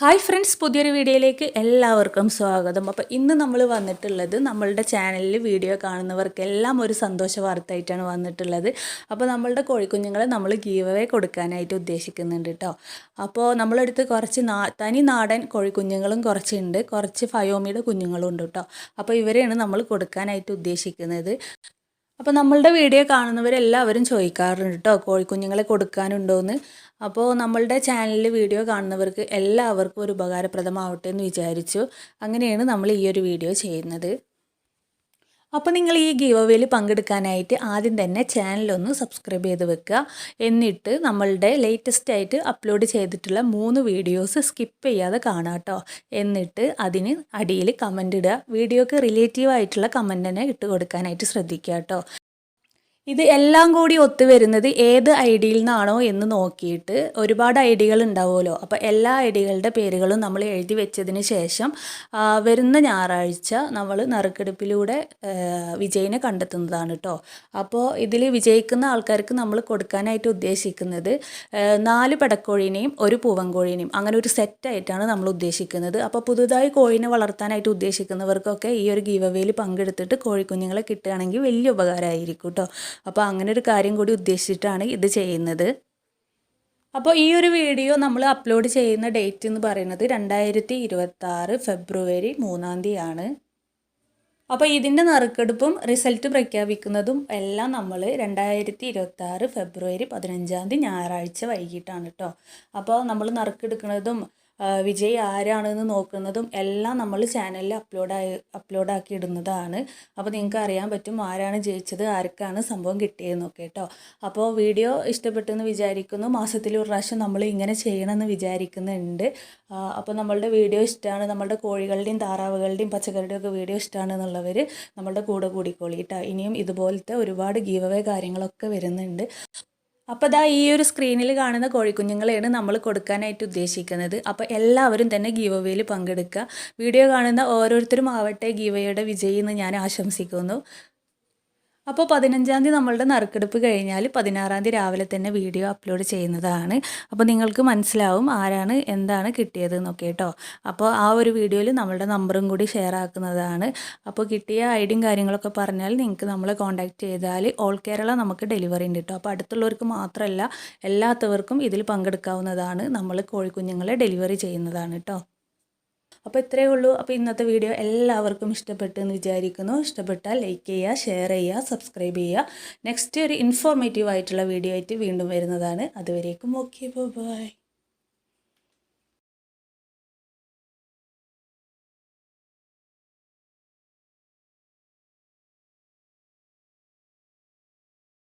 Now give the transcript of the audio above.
Hi friends പുതിയൊരു വീഡിയോയിലേക്ക് എല്ലാവർക്കും സ്വാഗതം. അപ്പോൾ ഇന്ന് നമ്മൾ വന്നിട്ടുള്ളത് നമ്മളുടെ ചാനലിൽ വീഡിയോ കാണുന്നവർക്കെല്ലാം ഒരു സന്തോഷ വാർത്തയായിട്ടാണ് വന്നിട്ടുള്ളത്. അപ്പോൾ നമ്മളുടെ കോഴിക്കുഞ്ഞുങ്ങളെ നമ്മൾ ഗീവവേ കൊടുക്കാനായിട്ട് ഉദ്ദേശിക്കുന്നുണ്ട് കേട്ടോ അപ്പോൾ നമ്മളെടുത്ത് കുറച്ച് നാ തനി നാടൻ കോഴിക്കുഞ്ഞുങ്ങളും കുറച്ചുണ്ട്. കുറച്ച് ഫയോമിയുടെ കുഞ്ഞുങ്ങളും ഉണ്ട് കേട്ടോ അപ്പോൾ ഇവരെയാണ് നമ്മൾ കൊടുക്കാനായിട്ട് ഉദ്ദേശിക്കുന്നത്. അപ്പോൾ നമ്മളുടെ വീഡിയോ കാണുന്നവരെല്ലാവരും ചോദിക്കാറുണ്ട് കേട്ടോ കോഴിക്കുഞ്ഞുങ്ങളെ കൊടുക്കാനുണ്ടോയെന്ന് അപ്പോൾ നമ്മളുടെ ചാനലിൽ വീഡിയോ കാണുന്നവർക്ക് എല്ലാവർക്കും ഒരു ഉപകാരപ്രദമാവട്ടെ എന്ന് വിചാരിച്ചു. അങ്ങനെയാണ് നമ്മൾ ഈ ഒരു വീഡിയോ ചെയ്യുന്നത്. അപ്പോൾ നിങ്ങൾ ഈ ഗീവ് അവേയിൽ പങ്കെടുക്കാനായിട്ട് ആദ്യം തന്നെ ചാനലൊന്ന് സബ്സ്ക്രൈബ് ചെയ്ത് വെക്കുക. എന്നിട്ട് നമ്മളുടെ ലേറ്റസ്റ്റ് ആയിട്ട് അപ്ലോഡ് ചെയ്തിട്ടുള്ള മൂന്ന് വീഡിയോസ് സ്കിപ്പ് ചെയ്യാതെ കാണാം കേട്ടോ. എന്നിട്ട് അതിന് അടിയിൽ കമന്റ് ഇടുക. വീഡിയോക്ക് റിലേറ്റീവ് ആയിട്ടുള്ള കമന്റ് തന്നെ ഇട്ട് കൊടുക്കാനായിട്ട് ശ്രദ്ധിക്കുക കേട്ടോ. ഇത് എല്ലാം കൂടി ഒത്തു വരുന്നത് ഏത് ഐ ഡിയിൽ നിന്നാണോ എന്ന് നോക്കിയിട്ട് ഒരുപാട് ഐ ഡികൾ ഉണ്ടാവുമല്ലോ. അപ്പോൾ എല്ലാ ഐ ഡികളുടെ പേരുകളും നമ്മൾ എഴുതി വെച്ചതിന് ശേഷം വരുന്ന ഞായറാഴ്ച നമ്മൾ നറുക്കെടുപ്പിലൂടെ വിജയിനെ കണ്ടെത്തുന്നതാണ് കേട്ടോ അപ്പോൾ ഇതിൽ വിജയിക്കുന്ന ആൾക്കാർക്ക് നമ്മൾ കൊടുക്കാനായിട്ട് ഉദ്ദേശിക്കുന്നത് നാല് പെടക്കോഴീനെയും ഒരു പൂവൻകോഴീനെയും അങ്ങനെ ഒരു സെറ്റായിട്ടാണ് നമ്മൾ ഉദ്ദേശിക്കുന്നത്. അപ്പോൾ പുതുതായി കോഴിനെ വളർത്താനായിട്ട് ഉദ്ദേശിക്കുന്നവർക്കൊക്കെ ഈ ഒരു ഗീവവേയിൽ പങ്കെടുത്തിട്ട് കോഴിക്കുഞ്ഞുങ്ങളെ കിട്ടുകയാണെങ്കിൽ വലിയ ഉപകാരമായിരിക്കും കേട്ടോ അപ്പോൾ അങ്ങനെ ഒരു കാര്യം കൂടി ഉദ്ദേശിച്ചിട്ടാണ് ഇത് ചെയ്യുന്നത്. അപ്പോൾ ഈ ഒരു വീഡിയോ നമ്മൾ അപ്ലോഡ് ചെയ്യുന്ന ഡേറ്റ് എന്ന് പറയുന്നത് രണ്ടായിരത്തി ഇരുപത്തി ഫെബ്രുവരി മൂന്നാം തീയതിയാണ്. അപ്പോൾ ഇതിന്റെ നറുക്കെടുപ്പും റിസൾട്ട് പ്രഖ്യാപിക്കുന്നതും എല്ലാം നമ്മൾ രണ്ടായിരത്തി ഇരുപത്തി ആറ് ഫെബ്രുവരി പതിനഞ്ചാം തീയതി ഞായറാഴ്ച വൈകിട്ടാണ് കേട്ടോ അപ്പോൾ നമ്മൾ നറുക്കെടുക്കുന്നതും വിജയ് ആരാണെന്ന് നോക്കുന്നതും എല്ലാം നമ്മൾ ചാനലിൽ അപ്ലോഡായി അപ്ലോഡാക്കി ഇടുന്നതാണ്. അപ്പോൾ നിങ്ങൾക്ക് അറിയാൻ പറ്റും ആരാണ് ജയിച്ചത് ആർക്കാണ് സംഭവം കിട്ടിയതെന്നൊക്കെ കേട്ടോ. അപ്പോൾ വീഡിയോ ഇഷ്ടപ്പെട്ടെന്ന് വിചാരിക്കുന്നു. മാസത്തിൽ ഒരു പ്രാവശ്യം നമ്മൾ ഇങ്ങനെ ചെയ്യണമെന്ന് വിചാരിക്കുന്നുണ്ട്. അപ്പോൾ നമ്മളുടെ വീഡിയോ ഇഷ്ടമാണ് നമ്മളുടെ കോഴികളുടെയും താറാവുകളുടെയും പച്ചക്കറിയുടെയും ഒക്കെ വീഡിയോ ഇഷ്ടമാണ് എന്നുള്ളവർ നമ്മളുടെ കൂടെ കൂടിക്കോളി കേട്ടോ. ഇനിയും ഇതുപോലത്തെ ഒരുപാട് ഗീവവേ കാര്യങ്ങളൊക്കെ വരുന്നുണ്ട്. അപ്പോൾ ദാ ഈ ഒരു സ്ക്രീനിൽ കാണുന്ന കോഴിക്കുഞ്ഞുങ്ങളെയാണ് നമ്മൾ കൊടുക്കാനായിട്ട് ഉദ്ദേശിക്കുന്നത്. അപ്പോൾ എല്ലാവരും തന്നെ ഗീവവേയിൽ പങ്കെടുക്കുക വീഡിയോ കാണുന്ന ഓരോരുത്തരും ആവട്ടെ ഗീവയുടെ വിജയി എന്ന് ഞാൻ ആശംസിക്കുന്നു. അപ്പോൾ പതിനഞ്ചാം തീയതി നമ്മളുടെ നറുക്കെടുപ്പ് കഴിഞ്ഞാൽ പതിനാറാം തീയതി രാവിലെ തന്നെ വീഡിയോ അപ്ലോഡ് ചെയ്യുന്നതാണ്. അപ്പോൾ നിങ്ങൾക്ക് മനസ്സിലാവും ആരാണ് എന്താണ് കിട്ടിയത് എന്നൊക്കെ കേട്ടോ. അപ്പോൾ ആ ഒരു വീഡിയോയിൽ നമ്മളുടെ നമ്പറും കൂടി ഷെയർ ആക്കുന്നതാണ്. അപ്പോൾ കിട്ടിയ ഐഡിയും കാര്യങ്ങളൊക്കെ പറഞ്ഞാൽ നിങ്ങൾക്ക് നമ്മളെ കോൺടാക്റ്റ് ചെയ്താൽ ഓൾ കേരള നമുക്ക് ഡെലിവറി ഉണ്ട് കേട്ടോ. അപ്പോൾ അടുത്തുള്ളവർക്ക് മാത്രമല്ല എല്ലാത്തവർക്കും ഇതിൽ പങ്കെടുക്കാവുന്നതാണ് നമ്മൾ കോഴിക്കുഞ്ഞുങ്ങളെ ഡെലിവറി ചെയ്യുന്നതാണ് കേട്ടോ. അപ്പോൾ ഇത്രയേ ഉള്ളൂ. അപ്പോൾ ഇന്നത്തെ വീഡിയോ എല്ലാവർക്കും ഇഷ്ടപ്പെട്ടു എന്ന് വിചാരിക്കുന്നു. ഇഷ്ടപ്പെട്ടാൽ ലൈക്ക് ചെയ്യുക ഷെയർ ചെയ്യുക സബ്സ്ക്രൈബ് ചെയ്യുക. നെക്സ്റ്റ് ഒരു ഇൻഫോർമേറ്റീവ് ആയിട്ടുള്ള വീഡിയോ ആയിട്ട് വീണ്ടും വരുന്നതാണ്. അതുവരേക്കും ഓക്കെ ബൈ